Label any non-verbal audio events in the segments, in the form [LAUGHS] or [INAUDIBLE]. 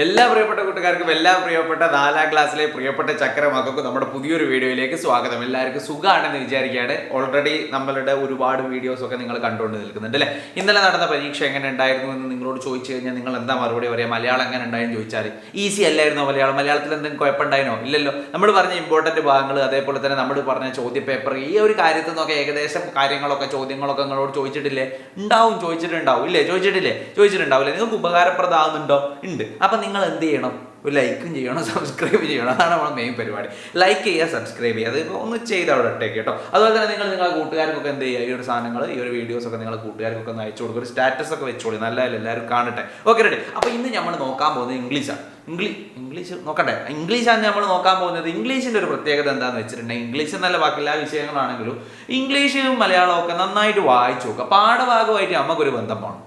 എല്ലാ പ്രിയപ്പെട്ട കൂട്ടുകാർക്കും എല്ലാ പ്രിയപ്പെട്ട നാലാം ക്ലാസ്സിലെ പ്രിയപ്പെട്ട ചക്രമാക്കും നമ്മുടെ പുതിയൊരു വീഡിയോയിലേക്ക് സ്വാഗതം. എല്ലാവർക്കും സുഖമാണെന്ന് വിചാരിക്കുകയാണ്. ഓൾറെഡി നമ്മളുടെ ഒരുപാട് വീഡിയോസ് ഒക്കെ നിങ്ങൾ കണ്ടുകൊണ്ട് നിൽക്കുന്നുണ്ട് അല്ലേ? ഇന്നലെ നടന്ന പരീക്ഷ എങ്ങനെ ഉണ്ടായിരുന്നു എന്ന് നിങ്ങളോട് ചോദിച്ചു കഴിഞ്ഞാൽ നിങ്ങൾ എന്താ മറുപടി പറയാം? മലയാളം എങ്ങനെ ഉണ്ടായെന്ന് ചോദിച്ചാൽ ഈസി അല്ലായിരുന്നോ മലയാളം? മലയാളത്തിൽ എന്തെങ്കിലും കുഴപ്പമുണ്ടായിരുന്നോ? ഇല്ലല്ലോ. നമ്മൾ പറഞ്ഞ ഇമ്പോർട്ടന്റ് ഭാഗങ്ങൾ അതേപോലെ തന്നെ നമ്മൾ പറഞ്ഞ ചോദ്യപേപ്പർ ഈ ഒരു കാര്യത്തിൽ നിന്നൊക്കെ ഏകദേശം കാര്യങ്ങളൊക്കെ ചോദ്യങ്ങളൊക്കെ നിങ്ങളോട് ചോദിച്ചിട്ടില്ലേ? ഉണ്ടാവും ചോദിച്ചിട്ടുണ്ടാവും. ഇല്ലേ? ചോദിച്ചിട്ടില്ലേ? ചോദിച്ചിട്ടുണ്ടാവില്ലേ? നിങ്ങൾക്ക് ഉപകാരപ്രദമാകുന്നുണ്ടോ? ഉണ്ട്. അപ്പം നിങ്ങൾ എന്ത് ചെയ്യണം ഒരു ലൈക്കും ചെയ്യണം സബ്സ്ക്രൈബ് ചെയ്യണം. അതാണ് നമ്മുടെ മെയിൻ പരിപാടി. ലൈക്ക് ചെയ്യുക സബ്സ്ക്രൈബ് ചെയ്യുക. അത് ഒന്ന് ചെയ്ത് അവിടെ ഇട്ടേക്ക് കേട്ടോ. അതുപോലെ തന്നെ നിങ്ങൾ നിങ്ങളുടെ കൂട്ടുകാർക്കൊക്കെ എന്ത് ചെയ്യുക ഈ ഒരു സാധനങ്ങൾ ഈ ഒരു വീഡിയോസ് ഒക്കെ നിങ്ങളുടെ കൂട്ടുകാർക്കൊക്കെ ഒന്ന് അയച്ചു കൊടുക്കുക ഒരു സ്റ്റാറ്റസ് ഒക്കെ വെച്ചോളി. നല്ലതല്ല എല്ലാവരും കാണട്ടെ. ഓക്കെ റെഡി അപ്പോൾ ഇന്ന് നമ്മൾ നോക്കാൻ പോകുന്നത് ഇംഗ്ലീഷാണ് ഇംഗ്ലീഷ് ഇംഗ്ലീഷ് നോക്കട്ടെ. ഇംഗ്ലീഷാണ് നമ്മൾ നോക്കാൻ പോകുന്നത്. ഇംഗ്ലീഷിന്റെ ഒരു പ്രത്യേകത എന്താണെന്ന് വെച്ചിട്ടുണ്ടെങ്കിൽ ഇംഗ്ലീഷ് എന്നല്ല ബാക്കി എല്ലാ വിഷയങ്ങളാണെങ്കിലും ഇംഗ്ലീഷും മലയാളവും ഒക്കെ നന്നായിട്ട് വായിച്ചു നോക്കുക പാഠഭാഗമായിട്ട് നമുക്കൊരു ബന്ധം വേണം.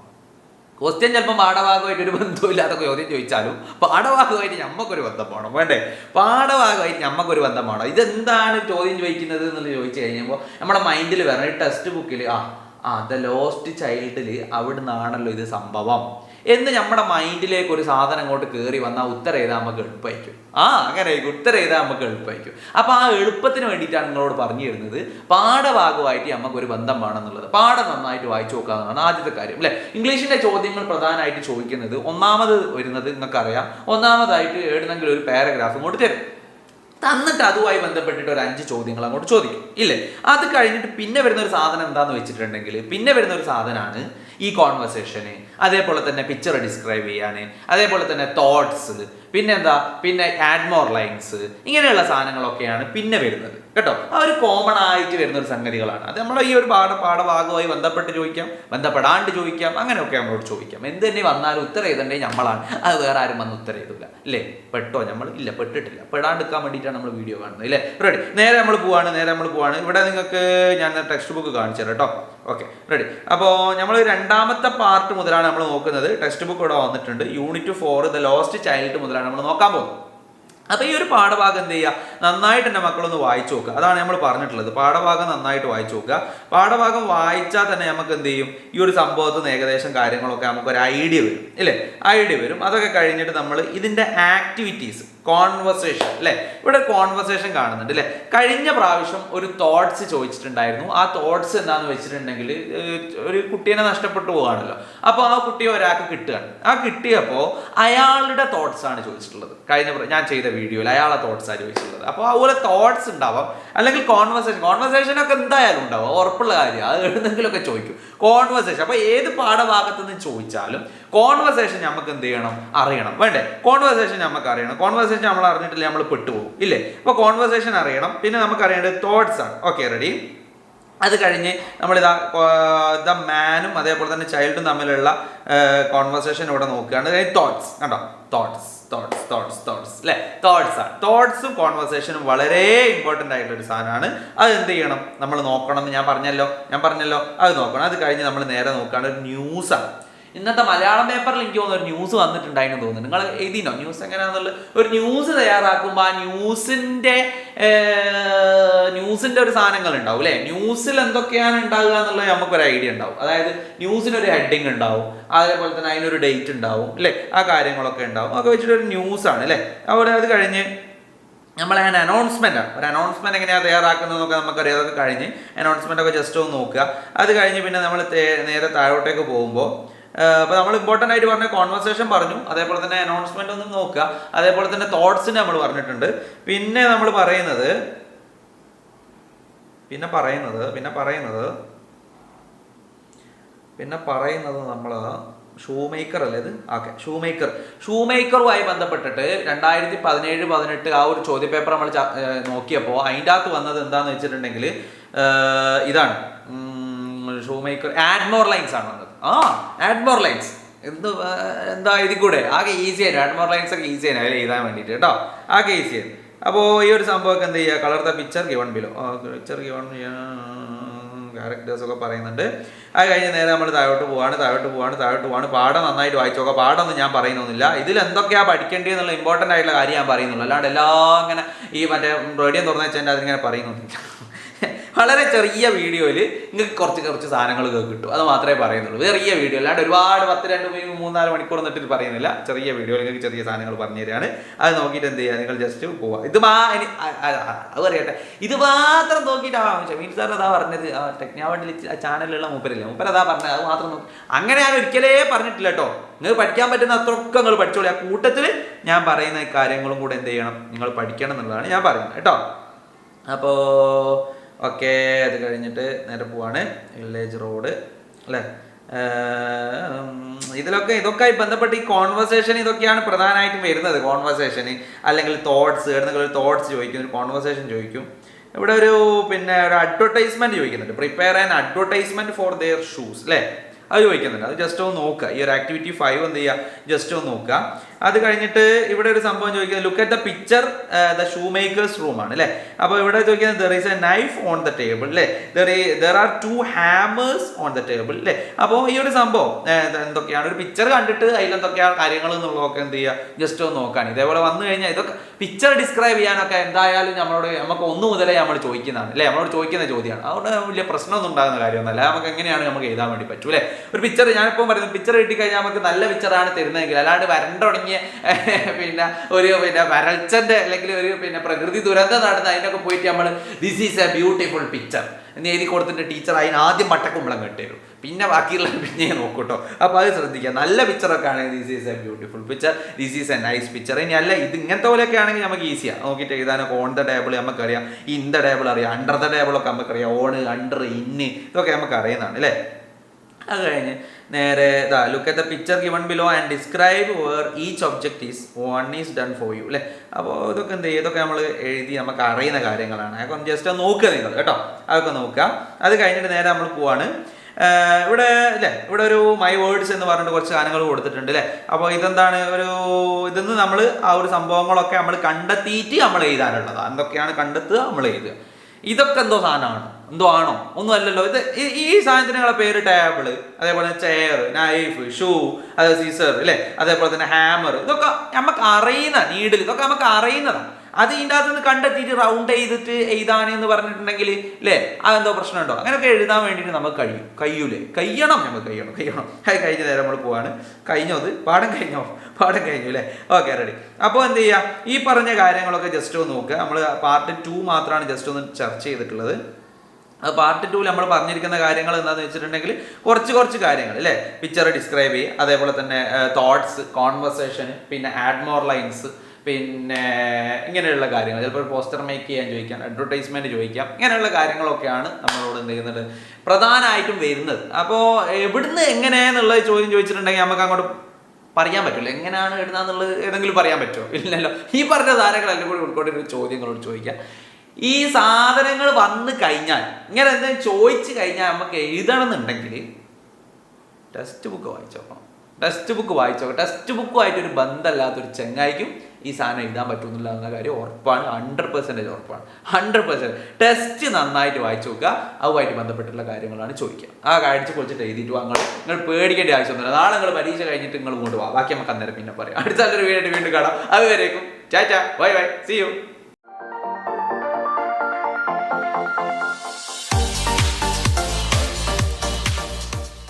ക്വസ്റ്റ്യൻ ചിലപ്പോൾ പാഠഭാഗമായിട്ട് ഒരു ബന്ധമില്ലാത്ത ചോദ്യം ചോദിച്ചാലും പാഠഭാഗമായിട്ട് ഞമ്മക്കൊരു ബന്ധം വേണം വേണ്ടേ? പാഠഭാഗമായിട്ട് ഞമ്മക്കൊരു ബന്ധം വേണം ഇതെന്താണ് ചോദ്യം ചോദിക്കുന്നത് എന്നുള്ളത് ചോദിച്ചു കഴിഞ്ഞപ്പോൾ നമ്മുടെ മൈൻഡിൽ ഈ ടെക്സ്റ്റ് ബുക്കിൽ ആ ആ ദ ലോസ്റ്റ് ചൈൽഡിൽ അവിടെ നിന്നാണല്ലോ ഇത് സംഭവം. എന്ന് നമ്മുടെ മൈൻഡിലേക്ക് ഒരു സാധനം അങ്ങോട്ട് കയറി വന്നാൽ ഉത്തരം എഴുതാൻ നമുക്ക് എളുപ്പമായിരിക്കും ആ അങ്ങനെ ഉത്തരം എഴുതാൻ നമുക്ക് എളുപ്പമായിരിക്കും അപ്പോൾ ആ എളുപ്പത്തിന് വേണ്ടിയിട്ടാണ് നിങ്ങളോട് പറഞ്ഞു തരുന്നത് പാഠഭാഗമായിട്ട് നമുക്ക് ഒരു ബന്ധം വേണമെന്നുള്ളത് പാഠം നന്നായിട്ട് വായിച്ചു നോക്കുക ആദ്യത്തെ കാര്യം അല്ലേ? ഇംഗ്ലീഷിന്റെ ചോദ്യങ്ങൾ പ്രധാനമായിട്ട് ചോദിക്കുന്നത് ഒന്നാമത് വരുന്നത് നിങ്ങൾക്കറിയാം. ഒന്നാമതായിട്ട് എഴുതുന്നെങ്കിൽ ഒരു പാരഗ്രാഫ് ഇങ്ങോട്ട് തരും. തന്നിട്ട് അതുമായി ബന്ധപ്പെട്ടിട്ട് ഒരു അഞ്ച് ചോദ്യങ്ങൾ അങ്ങോട്ട് ചോദിക്കും. ഇല്ലേ? അത് കഴിഞ്ഞിട്ട് പിന്നെ വരുന്ന ഒരു സാധനം എന്താന്ന് വെച്ചിട്ടുണ്ടെങ്കിൽ പിന്നെ വരുന്ന ഒരു സാധനമാണ് ഈ കോൺവെർസേഷന് അതേപോലെ തന്നെ പിക്ചർ ഡിസ്ക്രൈബ് ചെയ്യാൻ അതേപോലെ തന്നെ തോട്ട്സ് പിന്നെ എന്താ പിന്നെ ആഡ്മോർ ലൈൻസ് ഇങ്ങനെയുള്ള സാധനങ്ങളൊക്കെയാണ് പിന്നെ വരുന്നത്. കേട്ടോ? ആ ഒരു കോമൺ ആയിട്ട് വരുന്ന ഒരു സംഗതികളാണ്. അത് നമ്മൾ ഈ ഒരു പാഠ പാഠഭാഗമായി ബന്ധപ്പെട്ട് ചോദിക്കാം. ബന്ധപ്പെടാണ്ട് ചോദിക്കാം. അങ്ങനെയൊക്കെ നമ്മളോട് ചോദിക്കാം. എന്ത് തന്നെ വന്നാലും ഉത്തരം എഴുതണ്ടേ നമ്മളാണ് അത് വേറെ ആരും വന്ന് ഉത്തരം എഴുതില്ല ഇല്ലേ? പെട്ടോ? നമ്മൾ ഇല്ല പെട്ടിട്ടില്ല. പെടാണ്ടിരിക്കാൻ വേണ്ടിയിട്ടാണ് നമ്മൾ വീഡിയോ കാണുന്നത് അല്ലേ റെഡി നേരെ നമ്മൾ പോവാണ് നേരെ നമ്മൾ പോവാണ്. ഇവിടെ നിങ്ങൾക്ക് ഞാൻ ടെക്സ്റ്റ് ബുക്ക് കാണിച്ചു തരാം കേട്ടോ. ഓക്കെ റെഡി അപ്പോൾ നമ്മൾ രണ്ടാമത്തെ പാർട്ട് മുതലാണ് നമ്മൾ നോക്കുന്നത്. ടെക്സ്റ്റ് ബുക്ക് ഇവിടെ വന്നിട്ടുണ്ട്. Unit four the lost child മുതലാണ് നമ്മൾ നോക്കാൻ പോകുന്നത്. അപ്പോൾ ഈ ഒരു പാഠഭാഗം എന്ത് ചെയ്യുക നന്നായിട്ട് എന്റെ മക്കളൊന്ന് വായിച്ചു നോക്കുക. അതാണ് നമ്മൾ പറഞ്ഞിട്ടുള്ളത്. പാഠഭാഗം നന്നായിട്ട് വായിച്ചു നോക്കുക. പാഠഭാഗം വായിച്ചാൽ തന്നെ നമുക്ക് എന്ത് ചെയ്യും? ഈ ഒരു സംഭവത്തിൽ നിന്ന് ഏകദേശം കാര്യങ്ങളൊക്കെ നമുക്ക് ഒരു ഐഡിയ വരും. ഇല്ലേ? ഐഡിയ വരും. അതൊക്കെ കഴിഞ്ഞിട്ട് നമ്മൾ ഇതിന്റെ ആക്ടിവിറ്റീസ് കോൺവെർസേഷൻ അല്ലേ? ഇവിടെ കോൺവെർസേഷൻ കാണുന്നുണ്ട് അല്ലേ? കഴിഞ്ഞ പ്രാവശ്യം ഒരു തോട്ട്സ് ചോദിച്ചിട്ടുണ്ടായിരുന്നു. ആ തോട്ട്സ് എന്താണെന്ന് വെച്ചിട്ടുണ്ടെങ്കിൽ ഒരു കുട്ടീനെ നഷ്ടപ്പെട്ടു പോവാണല്ലോ. അപ്പോൾ ആ കുട്ടിയെ ഒരാൾക്ക് കിട്ടുകയാണ്. ആ കിട്ടിയപ്പോൾ അയാളുടെ തോട്ട്സ് ആണ് ചോദിച്ചിട്ടുള്ളത്. കഴിഞ്ഞ ഞാൻ ചെയ്ത വീഡിയോയിൽ അയാളെ തോട്ട്സ് ആണ് ചോദിച്ചിട്ടുള്ളത്. അപ്പോൾ അതുപോലെ തോട്ട്സ് ഉണ്ടാവാം. അല്ലെങ്കിൽ കോൺവെർസേഷൻ കോൺവെർസേഷൻ ഒക്കെ എന്തായാലും ഉണ്ടാവും. ഉറപ്പുള്ള കാര്യം അത് എന്തെങ്കിലുമൊക്കെ ചോദിക്കും. കോൺവെർസേഷൻ അപ്പോൾ ഏത് പാഠഭാഗത്ത് നിന്ന് ചോദിച്ചാലും കോൺവെർസേഷൻ നമുക്ക് എന്ത് ചെയ്യണം അറിയണം. വേണ്ടേ? കോൺവെർസേഷൻ നമുക്ക് അറിയണം കോൺവെർസേഷൻ നമ്മൾ അറിഞ്ഞിട്ടില്ല നമ്മൾ പെട്ടുപോകും. ഇല്ലേ? അപ്പോൾ കോൺവെർസേഷൻ അറിയണം. പിന്നെ നമുക്ക് അറിയേണ്ടത് തോട്ട്സ് ആണ്. ഓക്കെ റെഡി അത് കഴിഞ്ഞ് നമ്മളിതാ ദ മാനും അതേപോലെ തന്നെ ചൈൽഡും തമ്മിലുള്ള കോൺവെർസേഷൻ ഇവിടെ നോക്കുകയാണ് തോട്ട്സ് കണ്ടോ? തോട്ട്സ് തോട്ട്സ് തോട്ട്സ് തോട്ട്സ് അല്ലേ തോട്ട്സ് ആണ്. തോട്ട്സും കോൺവെർസേഷനും വളരെ ഇമ്പോർട്ടന്റ് ആയിട്ടുള്ള ഒരു സാധനമാണ്. അത് എന്ത് ചെയ്യണം? നമ്മൾ നോക്കണം എന്ന് ഞാൻ പറഞ്ഞല്ലോ. ഞാൻ പറഞ്ഞല്ലോ. അത് നോക്കണം. അത് കഴിഞ്ഞ് നമ്മൾ നേരെ നോക്കുകയാണ് ന്യൂസാണ് ഇന്നത്തെ മലയാളം പേപ്പറിൽ എനിക്ക് തോന്നുന്നു ഒരു ന്യൂസ് വന്നിട്ടുണ്ടായിരുന്നു തോന്നുന്നു. നിങ്ങൾ എഴുതിയോ ന്യൂസ് എങ്ങനെയാണെന്നുള്ള ഒരു ന്യൂസ് തയ്യാറാക്കുമ്പോൾ ആ ന്യൂസിന്റെ ന്യൂസിന്റെ ഒരു സാധനങ്ങൾ ഉണ്ടാവും അല്ലേ? ന്യൂസിൽ എന്തൊക്കെയാണ് ഉണ്ടാവുക എന്നുള്ളത് നമുക്കൊരു ഐഡിയ ഉണ്ടാവും. അതായത് ന്യൂസിനൊരു ഹെഡിങ് ഉണ്ടാവും അതേപോലെ തന്നെ അതിനൊരു ഡേറ്റ് ഉണ്ടാവും അല്ലേ? ആ കാര്യങ്ങളൊക്കെ ഉണ്ടാവും. അതൊക്കെ വെച്ചിട്ട് ഒരു ന്യൂസ് ആണ് അല്ലെ? അവിടെ അത് കഴിഞ്ഞ് നമ്മൾ അതിന് അനൗൺസ്മെന്റ് ഒരു അനൗൺസ്മെന്റ് എങ്ങനെയാണ് തയ്യാറാക്കുന്നതെന്നൊക്കെ നമുക്കറിയാം. അതൊക്കെ കഴിഞ്ഞ് അനൗൺസ്മെന്റ് ഒക്കെ ജസ്റ്റ് ഒന്ന് നോക്കുക. അത് കഴിഞ്ഞ് പിന്നെ നമ്മൾ നേരെ താഴോട്ടേക്ക് പോകുമ്പോൾ അപ്പോൾ നമ്മൾ ഇമ്പോർട്ടന്റ് ആയിട്ട് പറഞ്ഞ കോൺവെർസേഷൻ പറഞ്ഞു. അതേപോലെ തന്നെ അനൗൺസ്മെന്റ് ഒന്നും നോക്കുക. അതേപോലെ തന്നെ തോട്ട്സിന് നമ്മൾ പറഞ്ഞിട്ടുണ്ട്. പിന്നെ നമ്മൾ പറയുന്നത് പിന്നെ പറയുന്നത് പിന്നെ പറയുന്നത് പിന്നെ പറയുന്നത് നമ്മൾ ഷൂ മേക്കർ അല്ലേ ഇത്? ഓക്കെ ഷൂ മേക്കർ ഷൂ മേക്കറുമായി ബന്ധപ്പെട്ടിട്ട് രണ്ടായിരത്തി പതിനേഴ് പതിനെട്ട് ആ ഒരു ചോദ്യപേപ്പർ നമ്മൾ നോക്കിയപ്പോൾ അതിന്റെ അകത്ത് വന്നത് എന്താണെന്ന് വെച്ചിട്ടുണ്ടെങ്കിൽ ഇതാണ്. ഷൂ മേക്കർ ആഡ്മോർ ലൈൻസ് ആണ് വന്നത്. ആ ആഡ്മോർ ലൈൻസ് എന്ത് എന്താ ഇതിൽ കൂടെ? ആകെ ഈസി ആയിരുന്നു ആഡ്മോർ ലൈൻസ് ഒക്കെ ഈസി ആയിരുന്നു അതിൽ എഴുതാൻ വേണ്ടിയിട്ട് കേട്ടോ. ആകെ ഈസി ആയിരുന്നു അപ്പോൾ ഈ ഒരു സംഭവമൊക്കെ എന്ത് ചെയ്യുക? Colour the picture given below picture given characters ഒക്കെ പറയുന്നുണ്ട്. അത് കഴിഞ്ഞ് നേരെ നമ്മൾ താഴോട്ട് പോവാണ് താഴോട്ട് പോവാണ് താഴോട്ട് പോവാണ്. പാഠം നന്നായിട്ട് വായിച്ചു നോക്കാം പാഠം ഒന്നും ഞാൻ പറയുന്നൊന്നുമില്ല. ഇതിൽ എന്തൊക്കെയാണ് പഠിക്കേണ്ടത് എന്നുള്ള ഇമ്പോർട്ടന്റ് ആയിട്ടുള്ള കാര്യം ഞാൻ പറയുന്നുള്ളൂ. അല്ലാണ്ട് എല്ലാം ഇങ്ങനെ ഈ മറ്റേ റേഡിയോ തുറന്നു വെച്ചാൽ അതിങ്ങനെ പറയുന്നൊന്നുമില്ല. വളരെ ചെറിയ വീഡിയോയിൽ നിങ്ങൾക്ക് കുറച്ച് കുറച്ച് സാധനങ്ങൾ കിട്ടും. അത് മാത്രമേ പറയുന്നുള്ളൂ. ചെറിയ വീഡിയോ അല്ലാണ്ട് ഒരുപാട് പത്ത് രണ്ട് മൂന്ന് മൂന്നാൽ മണിക്കൂർ എന്നിട്ട് പറയുന്നില്ല. ചെറിയ വീഡിയോ നിങ്ങൾക്ക് ചെറിയ സാധനങ്ങൾ പറഞ്ഞു തരികയാണ്. അത് നോക്കിയിട്ട് എന്ത് ചെയ്യുക? നിങ്ങൾ ജസ്റ്റ് പോവുക. ഇത് മാ അത് പറയട്ടെ. ഇത് മാത്രം നോക്കിയിട്ട് ആ ഷമീൻ സാർ അതാ പറഞ്ഞത്. ആ ടെക്നാവണ്ടിൽ ചാനലിലുള്ള മൂപ്പരല്ലേ? മൂപ്പര അതാ പറഞ്ഞത്. അത് മാത്രം നോക്കി അങ്ങനെ ഞാൻ ഒരിക്കലേ പറഞ്ഞിട്ടില്ല കേട്ടോ. നിങ്ങൾ പഠിക്കാൻ പറ്റുന്ന അത്രയൊക്കെ നിങ്ങൾ പഠിച്ചോളൂ. ആ കൂട്ടത്തിൽ ഞാൻ പറയുന്ന കാര്യങ്ങളും കൂടെ എന്ത് ചെയ്യണം? നിങ്ങൾ പഠിക്കണം എന്നുള്ളതാണ് ഞാൻ പറയുന്നത്. കേട്ടോ? അപ്പോൾ ഓക്കെ അത് കഴിഞ്ഞിട്ട് നേരെ പോവാണ്. വില്ലേജ് റോഡ് അല്ലേ? ഇതിലൊക്കെ ഇതൊക്കെ ബന്ധപ്പെട്ട് ഈ കോൺവെർസേഷൻ ഇതൊക്കെയാണ് പ്രധാനമായിട്ടും വരുന്നത്. കോൺവെർസേഷൻ അല്ലെങ്കിൽ തോട്ട്സ് ഏതെങ്കിലും ഒരു തോട്ട്സ് ചോദിക്കും ഒരു കോൺവെർസേഷൻ ചോദിക്കും. ഇവിടെ ഒരു പിന്നെ ഒരു അഡ്വർടൈസ്മെന്റ് ചോദിക്കുന്നുണ്ട്. Prepare an advertisement for their shoes അല്ലേ? അത് ചോദിക്കുന്നുണ്ട്. അത് ജസ്റ്റ് ഒന്ന് നോക്കുക. ഈ ഒരു ആക്ടിവിറ്റി ഫൈവ് എന്ത് ചെയ്യുക? ജസ്റ്റ് ഒന്ന് നോക്കുക. അത് കഴിഞ്ഞിട്ട് ഇവിടെ ഒരു സംഭവം ചോദിക്കുന്നത് look at the picture the shoe maker's room ആണ് അല്ലേ? അപ്പോൾ ഇവിടെ ചോദിക്കുന്നത് there is a knife on the table അല്ലേ? There are two hammers on the table അല്ലേ? അപ്പോൾ ഈ ഒരു സംഭവം എന്തൊക്കെയാണ്? ഒരു പിക്ചർ കണ്ടിട്ട് അതിലെന്തൊക്കെയാണ് കാര്യങ്ങൾ എന്നുള്ളതൊക്കെ എന്ത് ചെയ്യുക? ജസ്റ്റ് ഒന്ന് നോക്കുകയാണ് ഇതേപോലെ വന്നു കഴിഞ്ഞാൽ ഇതൊക്കെ പിക്ചർ ഡിസ്ക്രൈബ് ചെയ്യാനൊക്കെ എന്തായാലും നമ്മളോട് നമുക്ക് ഒന്ന് മുതലേ നമ്മൾ ചോദിക്കുന്നതാണ് അല്ലേ? നമ്മളോട് ചോദിക്കുന്ന ചോദ്യമാണ്. അതുകൊണ്ട് വലിയ പ്രശ്നമൊന്നും ഉണ്ടാകുന്ന കാര്യമൊന്നുമല്ല നമുക്ക് എങ്ങനെയാണ് നമുക്ക് എഴുതാൻ വേണ്ടി പറ്റൂ അല്ലേ? ഒരു പിക്ചർ ഞാനിപ്പോൾ പറയുന്നത് പിക്ചർ കിട്ടിക്കഴിഞ്ഞാൽ നമുക്ക് നല്ല പിക്ചറാണ് തരുന്നതെങ്കിൽ അല്ലാണ്ട് വരണ്ടുടങ്ങിയ [LAUGHS] പിന്നെ ഒരു പിന്നെ വരൾച്ചന്റെ അല്ലെങ്കിൽ ഒരു പിന്നെ പ്രകൃതി ദുരന്തം നടന്ന് അതിനൊക്കെ പോയിട്ട് നമ്മൾ this is a beautiful picture എന്ന് എഴുതി കൊടുത്തിട്ട് ടീച്ചർ അതിന് ആദ്യം മട്ടക്കുമ്പളം കെട്ടിരും പിന്നെ ബാക്കിയുള്ള പിന്നെ നോക്കൂട്ടോ. അപ്പോൾ അത് ശ്രദ്ധിക്കുക. നല്ല പിക്ചറൊക്കെ ആണെങ്കിൽ this is a beautiful picture this is a nice picture ഇനി അല്ല ഇത് ഇങ്ങനത്തെ പോലെയൊക്കെ ആണെങ്കിൽ നമുക്ക് ഈസിയാണ് നോക്കിയിട്ട് എഴുതാനൊക്കെ ഓൺ ദ ടേബിൾ നമുക്കറിയാം. ഇൻ ദ ടേബിൾ അറിയാം. അണ്ടർ ദ ടേബിളൊക്കെ നമുക്കറിയാം. ഓൺ അണ്ടർ ഇന്ന് ഇതൊക്കെ നമുക്ക് അറിയുന്നതാണ് അല്ലേ? അത് കഴിഞ്ഞ് നേരെ ഇതാ look at the picture given below and describe where each object is one is done for you അല്ലേ അപ്പോൾ ഇതൊക്കെ എന്ത് ഇതൊക്കെ നമ്മൾ എഴുതി നമുക്ക് അറിയുന്ന കാര്യങ്ങളാണ്. അതൊക്കെ ജസ്റ്റ് നോക്കുക നിങ്ങൾ കേട്ടോ? അതൊക്കെ നോക്കുക. അത് കഴിഞ്ഞിട്ട് നേരെ നമ്മൾ പോവാണ്. ഇവിടെ അല്ലേ ഇവിടെ ഒരു മൈ വേർഡ്സ് എന്ന് പറഞ്ഞിട്ട് കുറച്ച് സാധനങ്ങൾ കൊടുത്തിട്ടുണ്ട് അല്ലേ അപ്പോൾ ഇതെന്താണ്? ഒരു ഇതെന്ന് നമ്മൾ ആ ഒരു സംഭവങ്ങളൊക്കെ നമ്മൾ കണ്ടെത്തിയിട്ട് നമ്മൾ എഴുതാനുള്ളതാണ് എന്തൊക്കെയാണ് കണ്ടെത്തുക? നമ്മൾ എഴുതുക. ഇതൊക്കെ എന്തോ സാധനമാണ്. എന്തോ ആണോ? ഒന്നും അല്ലല്ലോ. ഇത് ഈ- സാധനത്തിനുള്ള പേര് ടേബിൾ അതേപോലെ തന്നെ ചെയർ നൈഫ് ഷൂ അത് സീസർ അല്ലേ അതേപോലെ തന്നെ ഹാമർ ഇതൊക്കെ നമുക്ക് അറിയുന്ന നീഡിൽ ഇതൊക്കെ നമുക്ക് അറിയുന്നതാണ്. അത് ഇതിന്റെ അകത്തുനിന്ന് കണ്ടെത്തിയിട്ട് റൗണ്ട് ചെയ്തിട്ട് എഴുതാനെന്ന് പറഞ്ഞിട്ടുണ്ടെങ്കിൽ അല്ലേ അതെന്തോ പ്രശ്നമുണ്ടോ? അങ്ങനെയൊക്കെ എഴുതാൻ വേണ്ടിയിട്ട് നമുക്ക് കഴിയും. കഴിയൂലേ? കഴിയണം നമുക്ക് കഴിയണം. കഴിയണം. അത് കഴിഞ്ഞ നേരം നമ്മൾ പോവാണ്. കഴിഞ്ഞോ അത്? പാഠം കഴിഞ്ഞോ? പാഠം കഴിഞ്ഞു അല്ലേ ഓക്കെ റെഡി അപ്പോൾ എന്ത് ചെയ്യുക ഈ പറഞ്ഞ കാര്യങ്ങളൊക്കെ ജസ്റ്റ് ഒന്ന് നോക്കുക. നമ്മൾ പാർട്ട് ടു മാത്രമാണ് ജസ്റ്റ് ഒന്ന് ചർച്ച ചെയ്തിട്ടുള്ളത്. അത് പാർട്ട് ടൂവിൽ നമ്മൾ പറഞ്ഞിരിക്കുന്ന കാര്യങ്ങൾ എന്താണെന്ന് വെച്ചിട്ടുണ്ടെങ്കിൽ കുറച്ച് കുറച്ച് കാര്യങ്ങൾ അല്ലേ പിക്ചർ ഡിസ്ക്രൈബ് ചെയ്യുക. അതേപോലെ തന്നെ തോട്ട്സ് കോൺവെർസേഷൻ പിന്നെ ആഡ്മോർ ലൈൻസ് പിന്നെ ഇങ്ങനെയുള്ള കാര്യങ്ങൾ. ചിലപ്പോൾ ഒരു പോസ്റ്റർ മേക്ക് ചെയ്യാൻ ചോദിക്കാം അഡ്വർടൈസ്മെന്റ് ചോദിക്കാം ഇങ്ങനെയുള്ള കാര്യങ്ങളൊക്കെയാണ് നമ്മളോട് എന്ത് ചെയ്യുന്നത്? പ്രധാനമായിട്ടും വരുന്നത്. അപ്പോൾ എവിടുന്ന് എങ്ങനെയെന്നുള്ള ചോദ്യം ചോദിച്ചിട്ടുണ്ടെങ്കിൽ നമുക്ക് അങ്ങോട്ട് പറയാൻ പറ്റില്ല എങ്ങനെയാണ് എഴുതാന്നുള്ളത് ഏതെങ്കിലും പറയാൻ പറ്റുമോ? ഇല്ലല്ലോ. ഈ പറഞ്ഞ സാധനങ്ങളെല്ലാം കൂടി ഉൾക്കൊണ്ടിരുന്ന ചോദ്യങ്ങളോട് ചോദിക്കാം. ഈ സാധനങ്ങൾ വന്നു കഴിഞ്ഞാൽ ഇങ്ങനെ എന്തെങ്കിലും ചോദിച്ചു കഴിഞ്ഞാൽ നമുക്ക് എഴുതണം എന്നുണ്ടെങ്കിൽ ടെക്സ്റ്റ് ബുക്ക് വായിച്ചു നോക്കണം. ടെക്സ്റ്റ് ബുക്ക് വായിച്ചു നോക്കാം ടെക്സ്റ്റ് ബുക്കുമായിട്ട് ഒരു ബന്ധമില്ലാത്തൊരു ചെങ്ങായിക്കും ഈ സാധനം എഴുതാൻ പറ്റുന്നില്ല എന്ന കാര്യം ഉറപ്പാണ്. ഹൺഡ്രഡ് പെർസെന്റേജ് ഉറപ്പാണ്. ഹൺഡ്രഡ് പെർസെന്റ് ടെസ്റ്റ് നന്നായിട്ട് വായിച്ചു നോക്കുക. അതുമായിട്ട് ബന്ധപ്പെട്ടുള്ള കാര്യങ്ങളാണ് ചോദിക്കുക. ആ കാഴ്ച കുറിച്ചിട്ട് എഴുതിയിട്ട് വാങ്ങൾ നിങ്ങൾ പേടിക്കേണ്ട ആവശ്യമൊന്നുമില്ല. നാളെ നിങ്ങൾ പരീക്ഷ കഴിഞ്ഞിട്ട് നിങ്ങൾ വാ. ബാക്കി നമുക്ക് അന്നേരം പിന്നെ പറയാം. അടുത്ത നല്ലൊരു വീഡിയോ വീണ്ടും കാണാം. അതുവരേക്കും. ചാച്ചാ ബൈ ബൈ. See you